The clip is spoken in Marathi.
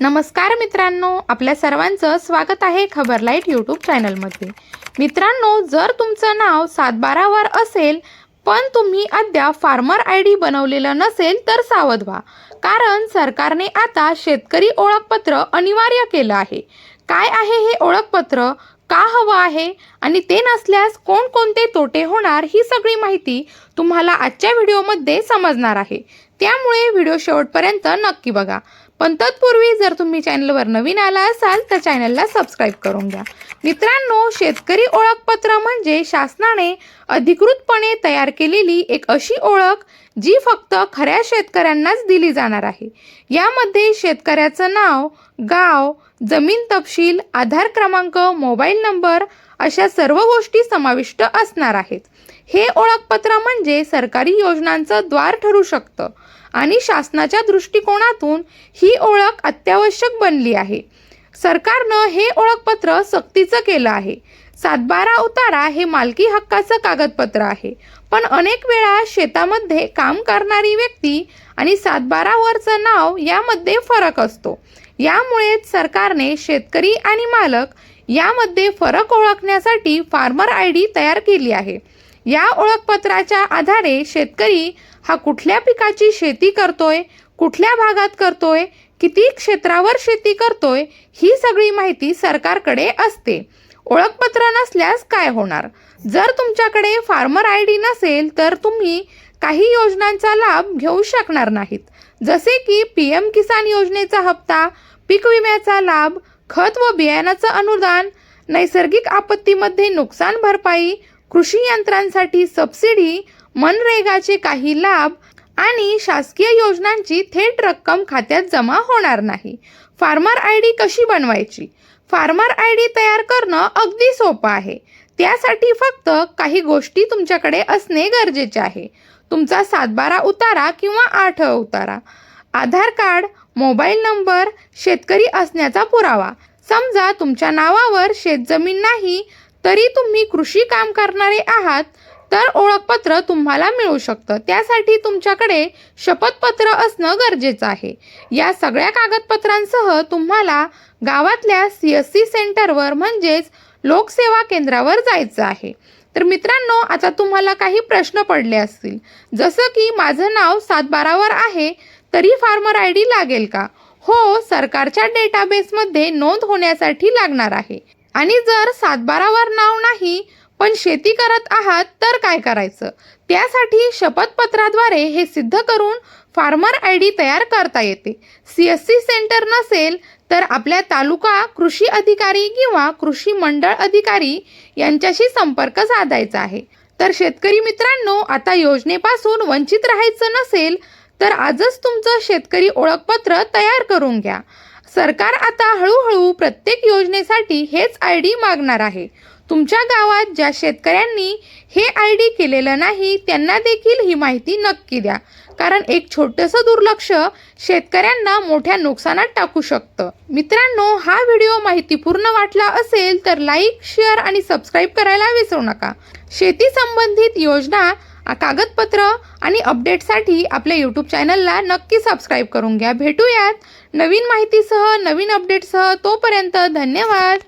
नमस्कार मित्रांनो आपल्या सर्वांचं स्वागत आहे खबर लाइट यूट्यूब चॅनलमध्ये. मित्रांनो जर तुमचं नाव सातबारावर असेल पण तुम्ही अद्याप फार्मर आय डी बनवलेलं नसेल तर सावध व्हा. कारण सरकारने आता शेतकरी ओळखपत्र अनिवार्य केलं आहे. काय आहे हे ओळखपत्र? का हवं आहे? आणि ते नसल्यास कोणकोणते तोटे होणार ही सगळी माहिती तुम्हाला आजच्या व्हिडिओमध्ये समजणार आहे. त्यामुळे व्हिडिओ शेवटपर्यंत नक्की बघा. पण तत्पूर्वी जर तुम्ही चॅनलवर नवीन आला असाल तर चॅनलला सबस्क्राईब करून घ्या. मित्रांनो शेतकरी ओळखपत्र म्हणजे शासनाने अधिकृतपणे तयार केलेली एक अशी ओळख जी फक्त खऱ्या शेतकऱ्यांनाच दिली जाणार आहे. यामध्ये शेतकऱ्याचं नाव गाव जमीन तपशील आधार क्रमांक मोबाईल नंबर अशा सर्व गोष्टी समाविष्ट असणार आहेत. हे ओळखपत्र म्हणजे सरकारी योजनांचं द्वार ठरू शकतं आणि शासनाच्या दृष्टिकोनातून ही ओळख अत्यावश्यक बनली आहे. सरकारनं हे ओळखपत्र सक्तीचं केलं आहे. सातबारा उतारा हे मालकी हक्काचं कागदपत्र आहे. पण अनेक वेळा शेतामध्ये काम करणारी व्यक्ती आणि सातबारावरचं नाव यामध्ये फरक असतो. यामुळेच सरकारने शेतकरी आणि मालक यामध्ये फरक ओळखण्यासाठी फार्मर आय डी तयार केली आहे. या ओळखपत्राच्या आधारे शेतकरी हा कुठल्या पिकाची शेती करतोय कुठल्या भागात करतोय किती क्षेत्रावर शेती करतोय ही सगळी माहिती सरकारकडे असते. ओळखपत्र नसल्यास काय होणार? जर तुमच्याकडे फार्मर आय डी नसेल तर तुम्ही काही योजनांचा लाभ घेऊ शकणार नाहीत. जसे की पी एम किसान योजनेचा हप्ता पीक विम्याचा लाभ खत व बियाणाचं अनुदान नैसर्गिक आपत्तीमध्ये नुकसान भरपाई कृषी यंत्रांसाठी सबसिडी मनरेगाचे काही लाभ आणि शासकीय योजनांची थेट रक्कम खात्यात जमा होणार नाही. फार्मर आय डी कशी बनवायची? फार्मर आय डी तयार करणं अगदी सोपं आहे. त्यासाठी फक्त काही गोष्टी तुमच्याकडे असणे गरजेचे आहे. तुमचा सातबारा उतारा किंवा आठ उतारा. आधार कार्ड मोबाईल नंबर शेतकरी असण्याचा पुरावा. समजा तुमच्या नावावर शेतजमीन नाही तरी तुम्ही कृषी काम करणारे आहात तर ओळखपत्र तुम्हाला मिळू शकतं. त्यासाठी तुमच्याकडे शपथपत्र असणं गरजेचं आहे. या सगळ्या कागदपत्रांसह तुम्हाला गावातल्या सी एस सी सेंटरवर म्हणजेच लोकसेवा केंद्रावर जायचं आहे. तर मित्रांनो आता तुम्हाला काही प्रश्न पडले असतील. जसं की माझं नाव सातबारावर आहे तरी फार्मर आय डी लागेल का? हो सरकारच्या डेटाबेसमध्ये नोंद होण्यासाठी लागणार आहे. आणि जर सातबारावर नाव नाही पण शेती करत आहात तर काय करायचं? त्यासाठी शपथपत्राद्वारे हे सिद्ध करून फार्मर आय डी तयार करता येते. सी एस सी सेंटर नसेल तर आपल्या तालुका कृषी अधिकारी किंवा कृषी मंडळ अधिकारी यांच्याशी संपर्क साधायचा आहे. तर शेतकरी मित्रांनो आता योजनेपासून वंचित राहायचं नसेल तर आजच तुमचं शेतकरी ओळखपत्र तयार करून घ्या. सरकार आता हळूहळू प्रत्येक योजनेसाठी हेच आय डी मागणार आहे. तुमच्या गावात ज्या शेतकऱ्यांनी हे आय डी केलेलं नाही त्यांना देखील ही माहिती नक्की द्या. कारण एक छोटंसं दुर्लक्ष शेतकऱ्यांना मोठ्या नुकसानात टाकू शकतं. मित्रांनो हा व्हिडिओ माहितीपूर्ण वाटला असेल तर लाईक शेअर आणि सबस्क्राईब करायला विसरू नका. शेती संबंधित योजना कागदपत्र आणि अपडेटसाठी आपल्या यूट्यूब चॅनलला नक्की सबस्क्राईब करून घ्या. भेटूयात नवीन माहितीसह नवीन अपडेटसह तोपर्यंत धन्यवाद.